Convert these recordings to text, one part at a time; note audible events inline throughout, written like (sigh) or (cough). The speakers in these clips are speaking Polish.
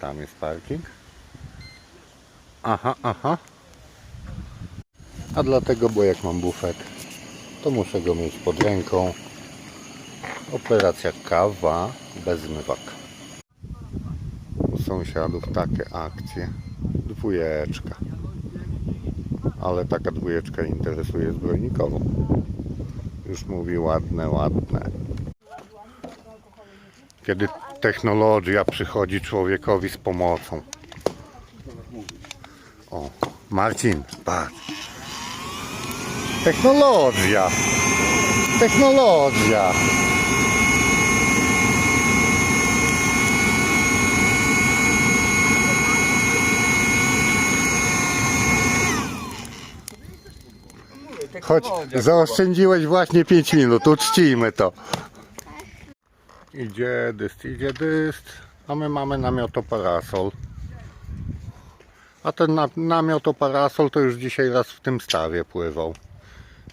tam jest parking. Aha, aha. A dlatego, bo jak mam bufet, to muszę go mieć pod ręką. Operacja kawa bez zmywaka. U sąsiadów takie akcje. Dwójeczka. Ale taka dwójeczka interesuje zbrojnikową. Już mówi ładne, ładne. Kiedy technologia przychodzi człowiekowi z pomocą. O, Marcin, patrz. Technologia. Technologia. Choć zaoszczędziłeś właśnie 5 minut, uczcijmy to. Idzie dyst, idzie dyst, a my mamy namiotoparasol. A ten na, namiotoparasol to już dzisiaj raz w tym stawie pływał.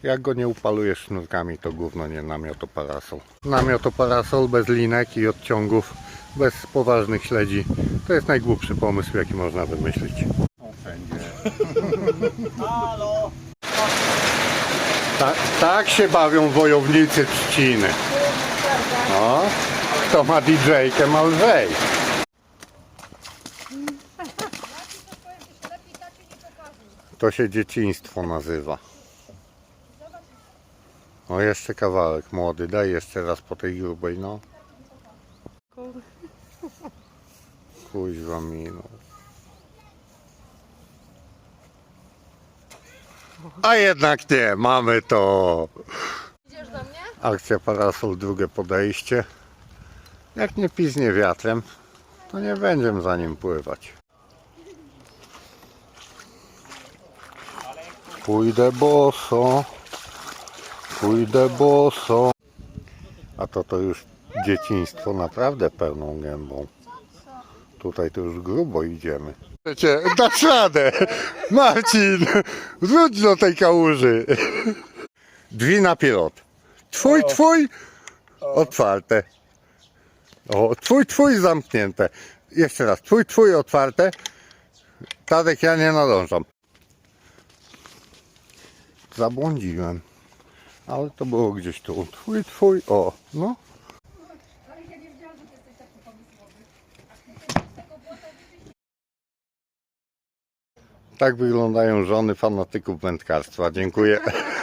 Jak go nie upalujesz sznurkami, to gówno nie namiotoparasol. Namiotoparasol bez linek i odciągów, bez poważnych śledzi. To jest najgłupszy pomysł, jaki można wymyślić. Tak, tak się bawią wojownicy trzciny. No, kto ma DJ-kę, ma lżej. To się dzieciństwo nazywa. O, jeszcze kawałek młody. Daj jeszcze raz po tej grubej, no. Kuźwa minął. A jednak nie, mamy to. Idziesz do mnie? Akcja parasol, drugie podejście. Jak nie piznie wiatrem, to nie będziemy za nim pływać. Pójdę boso, pójdę boso. A to to już dzieciństwo naprawdę pełną gębą. Tutaj to już grubo idziemy. Wiecie, dasz radę! Marcin, wróć do tej kałuży. Drzwi na pilot. Twój, twój, otwarte. O, twój, twój zamknięte. Jeszcze raz, twój, twój otwarte. Tadek, ja nie nadążam. Zabłądziłem. Ale to było gdzieś tu. Twój, twój, o, no. Tak wyglądają żony fanatyków wędkarstwa. Dziękuję. (laughs)